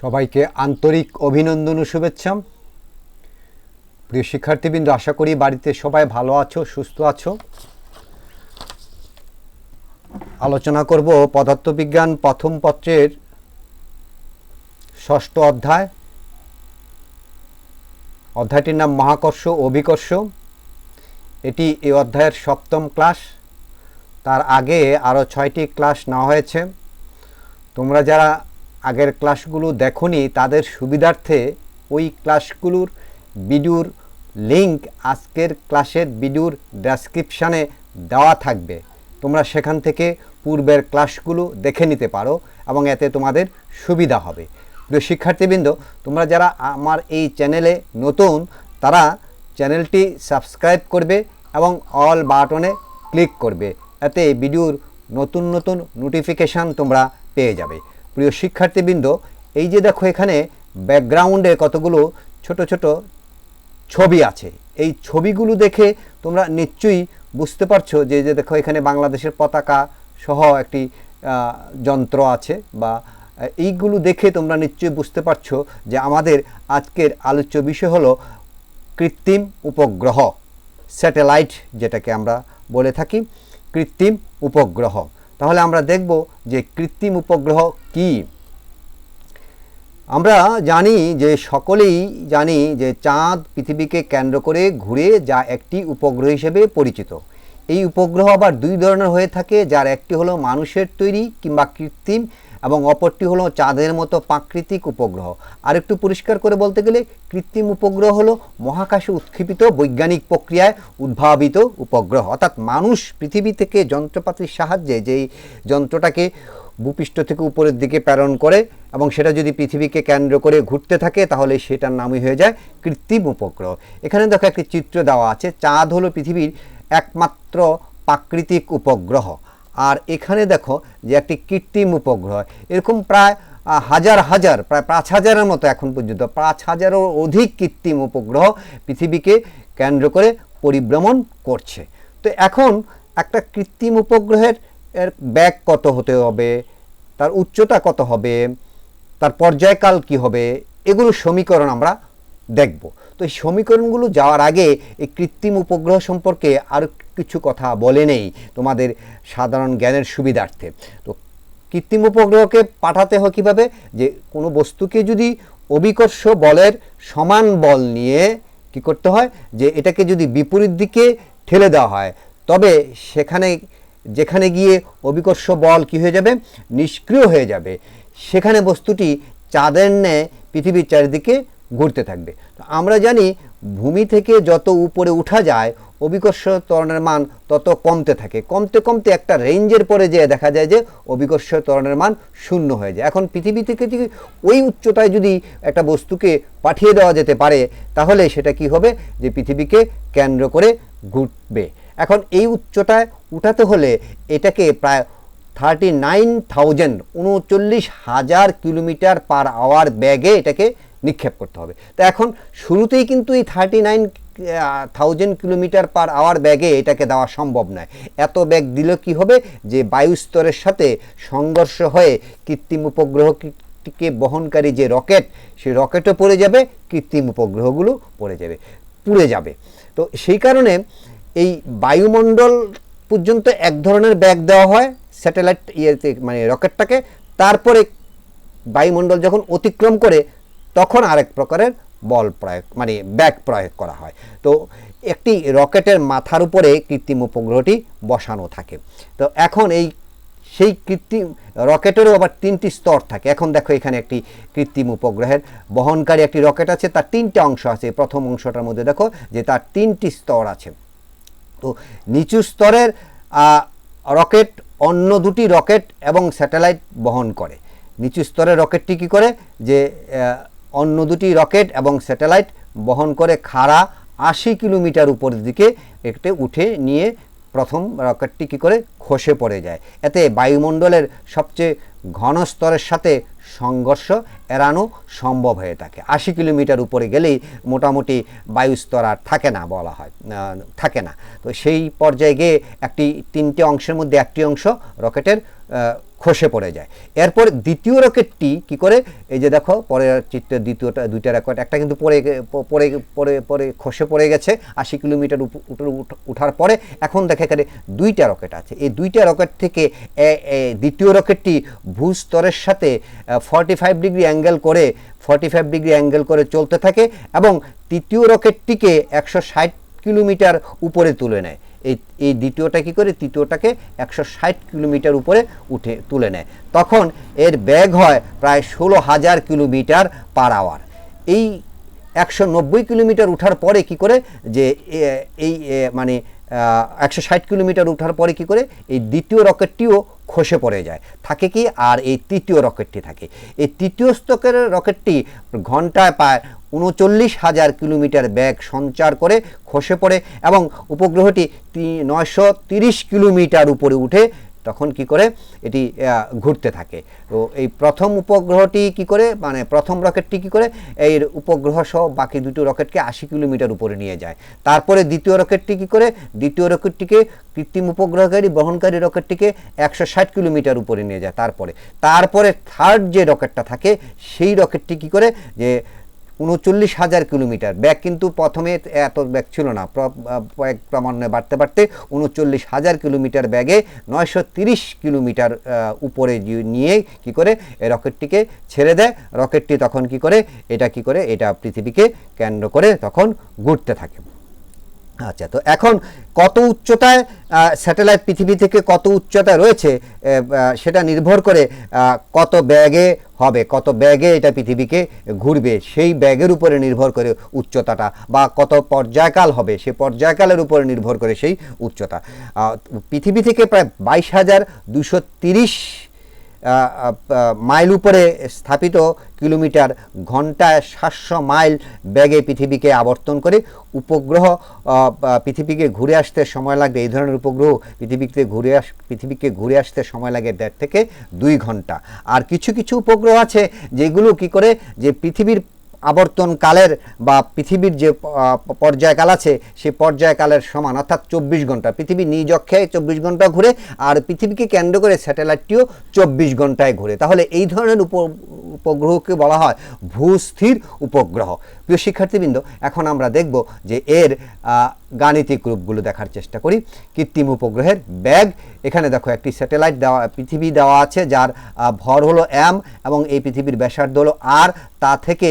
সবাইকে আন্তরিক অভিনন্দন ও শুভেচ্ছা। প্রিয় শিক্ষার্থীবৃন্দ, আশা করি বাড়িতে সবাই ভালো আছো, সুস্থ আছো। আলোচনা করব পদার্থবিজ্ঞান প্রথম পত্রের ষষ্ঠ অধ্যায়। অধ্যায়টির নাম মহাকর্ষ অভিকর্ষ। এটি এই অধ্যায়ের সপ্তম ক্লাস। তার আগে আরও ছয়টি ক্লাস নেওয়া হয়েছে। তোমরা যারা আগের ক্লাসগুলো দেখোনি, তাদের সুবিধার্থে ওই ক্লাসগুলোর ভিডিওর লিংক আজকের ক্লাসের ভিডিওর ডেসক্রিপশানে দেওয়া থাকবে। তোমরা সেখান থেকে পূর্বের ক্লাসগুলো দেখে নিতে পারো এবং এতে তোমাদের সুবিধা হবে। প্রিয় শিক্ষার্থীবৃন্দ, তোমরা যারা আমার এই চ্যানেলে নতুন, তারা চ্যানেলটি সাবস্ক্রাইব করবে এবং অল বাটনে ক্লিক করবে। এতে ভিডিওর নতুন নতুন নোটিফিকেশান তোমরা পেয়ে যাবে। প্রিয় শিক্ষার্থীবৃন্দ, এই যে দেখো এখানে ব্যাকগ্রাউন্ডে কতগুলো ছোট ছোট ছবি আছে, এই ছবিগুলো দেখে তোমরা নিশ্চয়ই বুঝতে পারছ যে যে দেখো এখানে বাংলাদেশের পতাকা সহ একটি যন্ত্র আছে বা এইগুলো দেখে তোমরা নিশ্চয়ই বুঝতে পারছ যে আমাদের আজকের আলোচ্য বিষয় হলো কৃত্রিম উপগ্রহ স্যাটেলাইট যেটাকে আমরা বলে থাকি, কৃত্রিম উপগ্রহ। তাহলে আমরা দেখব যে কৃত্রিম উপগ্রহ কী? আমরা জানি যে সকলেই জানি যে চাঁদ পৃথিবীকে কেন্দ্র করে ঘুরে যা একটি উপগ্রহ হিসেবে পরিচিত। এই উপগ্রহ আবার দুই ধরনের হয়ে থাকে, যার একটি হলো মানুষের তৈরি কিংবা কৃত্রিম এবং অপরটি হলো চাঁদের মতো প্রাকৃতিক উপগ্রহ। আর একটু পরিষ্কার করে বলতে গেলে, কৃত্রিম উপগ্রহ হলো মহাকাশে উৎক্ষেপিত বৈজ্ঞানিক প্রক্রিয়ায় উদ্ভাবিত উপগ্রহ। অর্থাৎ মানুষ পৃথিবী থেকে যন্ত্রপাতির সাহায্যে যেই যন্ত্রটাকে ভূপৃষ্ঠ থেকে উপরের দিকে প্রেরণ করে এবং সেটা যদি পৃথিবীকে কেন্দ্র করে ঘুরতে থাকে, তাহলে সেটার নামই হয়ে যায় কৃত্রিম উপগ্রহ। এখানে দেখো একটি চিত্র দেওয়া আছে। চাঁদ হলো পৃথিবীর একমাত্র প্রাকৃতিক উপগ্রহ। আর এখানে দেখো যে একটি কৃত্রিম উপগ্রহ। এরকম প্রায় হাজার হাজার, প্রায় পাঁচ হাজারের মতো এখন পর্যন্ত, পাঁচ হাজারও অধিক কৃত্রিম উপগ্রহ পৃথিবীকে কেন্দ্র করে পরিভ্রমণ করছে। তো এখন একটা কৃত্রিম উপগ্রহের এর ব্যাগ কত হতে হবে, তার উচ্চতা কত হবে, তার পর্যায়কাল কি হবে, এগুলো সমীকরণ আমরা দেখব। তো এই সমীকরণগুলো যাওয়ার আগে এই কৃত্রিম উপগ্রহ সম্পর্কে আরও কিছু কথা বলে নেই তোমাদের সাধারণ জ্ঞানের সুবিধার্থে। তো কৃত্রিম উপগ্রহকে পাঠাতে হয় কীভাবে? যে কোনো বস্তুকে যদি অবিকর্ষ বলের সমান বল নিয়ে কি করতে হয়? যে এটাকে যদি বিপরীত দিকে ঠেলে দেওয়া হয়, তবে সেখানে যেখানে গিয়ে অবিকর্ষ বল কি হয়ে যাবে? নিষ্ক্রিয় হয়ে যাবে। সেখানে বস্তুটি চাঁদের ন্যায় পৃথিবীর চারিদিকে ঘুরতে থাকবে। তো আমরা জানি ভূমি থেকে যত উপরে উঠা যায় অবিকর্ষ ত্বরণের মান তত কমতে থাকে। কমতে কমতে একটা রেঞ্জের পরে যেয়ে দেখা যায় যে অবিকর্ষ ত্বরণের মান শূন্য হয়ে যায়। এখন পৃথিবী থেকে যদি ওই উচ্চতায় যদি একটা বস্তুকে পাঠিয়ে দেওয়া যেতে পারে, তাহলে সেটা কি হবে? যে পৃথিবীকে কেন্দ্র করে ঘুরবে। এখন এই উচ্চতায় উঠাতে হলে এটাকে প্রায় থার্টি নাইন থাউজেন্ড উনচল্লিশ হাজার কিলোমিটার পার আওয়ার ব্যাগে এটাকে নিক্ষেপ করতে হবে। তো এখন শুরুতেই কিন্তু এই thirty nine thousand kilometre per hour ব্যাগে এটাকে দেওয়া সম্ভব নয়। এত ব্যাগ দিলে কি হবে? যে বায়ুস্তরের সাথে সংঘর্ষ হয়ে কৃত্রিম উপগ্রহটিকে বহনকারী যে রকেট, সেই রকেটও পড়ে যাবে, কৃত্রিম উপগ্রহগুলো পড়ে যাবে, পুড়ে যাবে। তো সেই কারণে এই বায়ুমণ্ডল পর্যন্ত এক ধরনের ব্যাগ দেওয়া হয় স্যাটেলাইট ইয়েতে মানে রকেটটাকে। তারপরে বায়ুমণ্ডল যখন অতিক্রম করে, তখন আরেক প্রকারের বল প্রয়োগ মানে ব্যাগ প্রয়োগ করা হয়। তো একটি রকেটের মাথার উপরে কৃত্রিম উপগ্রহটি বসানো থাকে। তো এখন এই, সেই কৃত্রিম রকেটেরও আবার তিনটি স্তর থাকে। এখন দেখো এখানে একটি কৃত্রিম উপগ্রহের বহনকারী একটি রকেট আছে, তার তিনটে অংশ আছে। প্রথম অংশটার মধ্যে দেখো যে তার তিনটি স্তর আছে। তো নিচু স্তরের রকেট, অন্য দুটি রকেট এবং স্যাটেলাইট বহন করে। নিচু স্তরের রকেটটি কী করে? যে অন্য দুটি রকেট এবং স্যাটেলাইট বহন করে খাড়া আশি কিলোমিটার উপরের দিকে একটু উঠে নিয়ে প্রথম রকেটটি কী করে? খসে পড়ে যায়। এতে বায়ুমণ্ডলের সবচেয়ে ঘন স্তরের সাথে সংঘর্ষ এড়ানো সম্ভব হয়ে থাকে। আশি কিলোমিটার উপরে গেলেই মোটামুটি বায়ুস্তর আর থাকে না বলা হয় থাকে না। তো সেই পর্যায়ে গিয়ে একটি তিনটি অংশের মধ্যে একটি অংশ রকেটের খসে পড়ে যায়। এরপর দ্বিতীয় রকেটটি কি করে? এই যে দেখো, পরের চিত্রের দ্বিতীয়টা, দুইটা রকেট, একটা কিন্তু পড়ে গে- প- পড়ে পড়ে পড়ে খসে পড়ে গেছে, আশি কিলোমিটার উঠার পরে এখন দেখা এখানে দুইটা রকেট আছে। এই দুইটা রকেট থেকে দ্বিতীয় রকেটটি ভূস্তরের সাথে ফর্টি ফাইভ ডিগ্রি অ্যাঙ্গেল করে ফর্টি ফাইভ ডিগ্রি অ্যাঙ্গেল করে চলতে থাকে এবং তৃতীয় রকেটটিকে একশো ষাট কিলোমিটার উপরে তুলে নেয়। এই এই দ্বিতীয়টা কী করে? তৃতীয়টাকে একশো ষাট কিলোমিটার উপরে উঠে তুলে নেয়। তখন এর বেগ হয় প্রায় ষোলো হাজার কিলোমিটার পার আওয়ার। এই একশো নব্বই কিলোমিটার উঠার পরে কি করে? যে এই মানে একশো ষাট কিলোমিটার উঠার পরে কি করে? এই দ্বিতীয় রকেটটিও খসে পড়ে যায়। থাকে কি? আর এই তৃতীয় রকেটটি থাকে। এই তৃতীয় স্তকের রকেটটি ঘন্টায় প্রায় উনচল্লিশ হাজার কিলোমিটার ব্যাগ সঞ্চার করে খসে পড়ে এবং উপগ্রহটি নয়শো তিরিশ কিলোমিটার উপরে উঠে তখন কি করে? এটি ঘুরতে থাকে। তো এই প্রথম উপগ্রহটি কি করে? মানে প্রথম রকেটটি কি করে? এই উপগ্রহ সহ বাকি দুটো রকেটকে আশি কিলোমিটার উপরে নিয়ে যায়। তারপরে দ্বিতীয় রকেটটি কি করে? দ্বিতীয় রকেটটিকে কৃত্রিম উপগ্রহকারী, বহনকারী রকেটটিকে একশো ষাট কিলোমিটার উপরে নিয়ে যায়। তারপরে তারপরে থার্ড যে রকেটটা থাকে, সেই রকেটটি কি করে? যে উনচল্লিশ হাজার কিলোমিটার। ব্যাগ কিন্তু প্রথমে এত ব্যাগ ছিল না। ব্যাগ ক্রমান্বয়ে বাড়তে বাড়তে উনচল্লিশ হাজার কিলোমিটার ব্যাগে নয়শো তিরিশ কিলোমিটার উপরে নিয়ে কি করে এই রকেটটিকে ছেড়ে দেয়। রকেটটি তখন কি করে? এটা কি করে? এটা পৃথিবীকে কেন্দ্র করে তখন ঘুরতে থাকে। আচ্ছা তো এখন কত উচ্চতায় স্যাটেলাইট পৃথিবী থেকে কত উচ্চতায় রয়েছে সেটা নির্ভর করে কত ব্যাগে হবে, কত ব্যাগে এটা পৃথিবীকে ঘুরবে, সেই ব্যাগের উপরে নির্ভর করে উচ্চতাটা, বা কত পর্যায়কাল হবে, সে পর্যায়কালের উপরে নির্ভর করে সেই উচ্চতা। পৃথিবী থেকে প্রায় বাইশ হাজার দুশো তিরিশ মাইল উপরে স্থাপিত কিলোমিটার ঘন্টায় সাতশো মাইল ব্যাগে পৃথিবীকে আবর্তন করে উপগ্রহ পৃথিবীকে ঘুরে আসতে সময় লাগবে। এই ধরনের উপগ্রহ পৃথিবীতে ঘুরে আস, পৃথিবীকে ঘুরে আসতে সময় লাগে দেড় থেকে দুই ঘণ্টা। আর কিছু কিছু উপগ্রহ আছে যেগুলো কি করে, যে পৃথিবীর আবর্তন কালের বা পৃথিবীর যে পর্যায়কাল আছে সেই পর্যায়কালের সমান, অর্থাৎ চব্বিশ ঘণ্টা। পৃথিবী নিজ অক্ষে চব্বিশ ঘণ্টা ঘুরে, আর পৃথিবীকে কেন্দ্র করে স্যাটেলাইটটিও চব্বিশ ঘন্টায় ঘুরে। তাহলে এই ধরনের উপ উপগ্রহকে বলা হয় ভূস্থির উপগ্রহ। প্রিয় শিক্ষার্থীবৃন্দ, এখন আমরা দেখব যে এর গাণিতিক রূপগুলো দেখার চেষ্টা করি। কৃত্রিম উপগ্রহের ব্যাগ, এখানে দেখো একটি স্যাটেলাইট দেওয়া, পৃথিবী দেওয়া আছে, যার ভর হলো এম এবং এই পৃথিবীর ব্যাসার্ধ হলো আর তা থেকে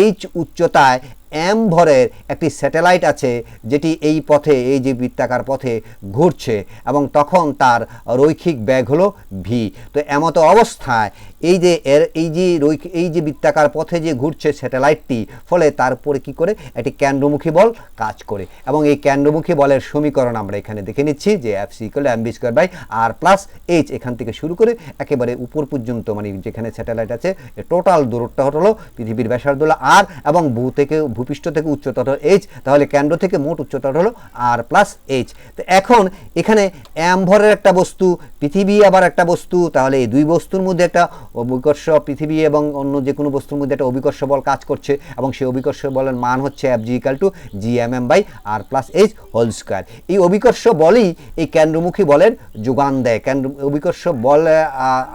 এইচ উচ্চতায় এম ভরের একটি স্যাটেলাইট আছে যেটি এই পথে, এই যে বৃত্তাকার পথে ঘুরছে এবং তখন তার রৈখিক ব্যাগ হলো ভি তো এমতো অবস্থায় এই যে এর, এই যে রৈখ, এই যে বৃত্তাকার পথে যে ঘুরছে স্যাটেলাইটটি, ফলে তার উপরে কী করে? একটি কেন্দ্রমুখী বল কাজ করে। এবং এই কেন্দ্রমুখী বলের সমীকরণ আমরা এখানে দেখে নিচ্ছি যে F C equal M V square by R plus H এখান থেকে শুরু করে একেবারে উপর পর্যন্ত মানে যেখানে স্যাটেলাইট আছে টোটাল দূরত্বটা হলো পৃথিবীর ব্যাসার্ধ হলো আর এবং ভূ থেকে ভূপৃষ্ঠ থেকে উচ্চতা হলো এইচ তাহলে কেন্দ্র থেকে মোট উচ্চতা হলো আর প্লাস এইচ তো এখন এখানে এম ভরের একটা বস্তু, পৃথিবী আবার একটা বস্তু, তাহলে এই দুই বস্তুর মধ্যে একটা অভিকর্ষ পৃথিবী এবং অন্য যে কোনো বস্তুর মধ্যে একটা অভিকর্ষ বল কাজ করছে এবং সেই অভিকর্ষ বলের মান হচ্ছে F G equal to G M M by R plus H whole square এই অভিকর্ষ বলই এই কেন্দ্রমুখী বলের যোগান দেয়। কেন্দ্র, অভিকর্ষ বল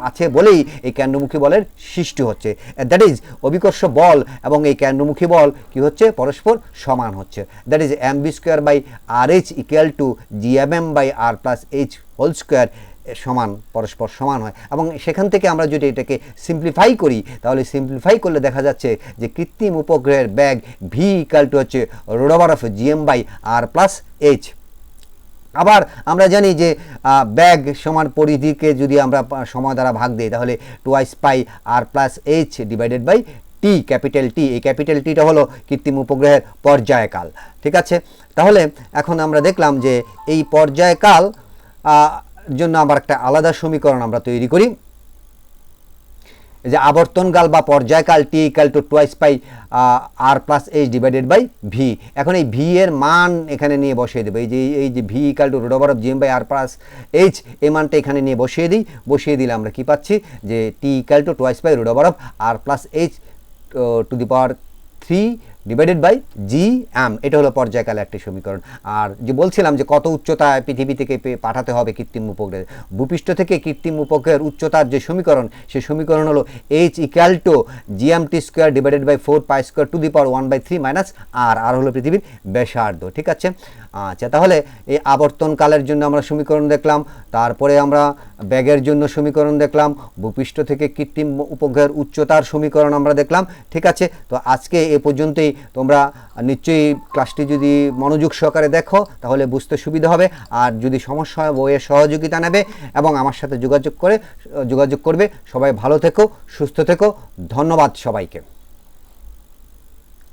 আছে বলেই এই কেন্দ্রমুখী বলের সৃষ্টি হচ্ছে। দ্যাট ইজ অভিকর্ষ বল এবং এই কেন্দ্রমুখী বল কি হচ্ছে পরস্পর সমান হচ্ছে। That is M V square by R H equal to G M M by R plus H whole square সমান, পরস্পর সমান হয়। এবং সেখান থেকে আমরা যদি এটাকে সিম্পলিফাই করি, তাহলে সিম্পলিফাই করলে দেখা যাচ্ছে যে কৃত্রিম উপগ্রহের ব্যাগ ভি ইকাল টু হচ্ছে root over of GM by R plus H আবার আমরা জানি যে ব্যাগ সমান পরিধিকে যদি আমরা সময় দ্বারা ভাগ দিই, তাহলে twice pi R plus H divided by T capital T এই ক্যাপিটাল টিটা হলো কৃত্রিম উপগ্রহের পর্যায়কাল, ঠিক আছে? তাহলে এখন আমরা দেখলাম যে এই পর্যায়কাল জন্য আবার একটা আলাদা সমীকরণ আমরা তৈরি করি। যে আবর্তনকাল বা পর্যায়কাল T equal to twice pi R plus H divided by V এখন এই ভি এর মান এখানে নিয়ে বসিয়ে দেবো। এই যে এই যে V equal to root over of GM by R plus H এই মানটা এখানে নিয়ে বসিয়ে দিই। বসিয়ে দিলে আমরা কি পাচ্ছি? যে T equal to twice by root over of R plus H to the power three divided by G M এটা হলো পর্যায়কালে একটি সমীকরণ। আর যে বলছিলাম যে কত উচ্চতায় পৃথিবী থেকে পাঠাতে হবে কৃত্রিম উপগ্রহে ভূপৃষ্ঠ থেকে কৃত্রিম উপগ্রহের উচ্চতার যে সমীকরণ সেই সমীকরণ হলো H equal to G M T square divided by four pi square to the power one by three minus R R হলো পৃথিবীর ব্যাসার্ধ, ঠিক আছে? আচ্ছা তাহলে এই আবর্তনকালের জন্য আমরা সমীকরণ দেখলাম, তারপরে আমরা ব্যাগের জন্য সমীকরণ দেখলাম, ভূপৃষ্ঠ থেকে কৃত্রিম উপগ্রহের উচ্চতার সমীকরণ আমরা দেখলাম, ঠিক আছে? তো আজকে এ পর্যন্তই, তোমরা নিশ্চয়ই ক্লাসটি যদি মনোযোগ সহকারে দেখো, তাহলে বুঝতে সুবিধা হবে, আর যদি সমস্যা হয় বইয়ের সহযোগিতা নেবে, এবং আমার সাথে যোগাযোগ করে, যোগাযোগ করবে, সবাই ভালো থেকো, সুস্থ থেকো, ধন্যবাদ সবাইকে।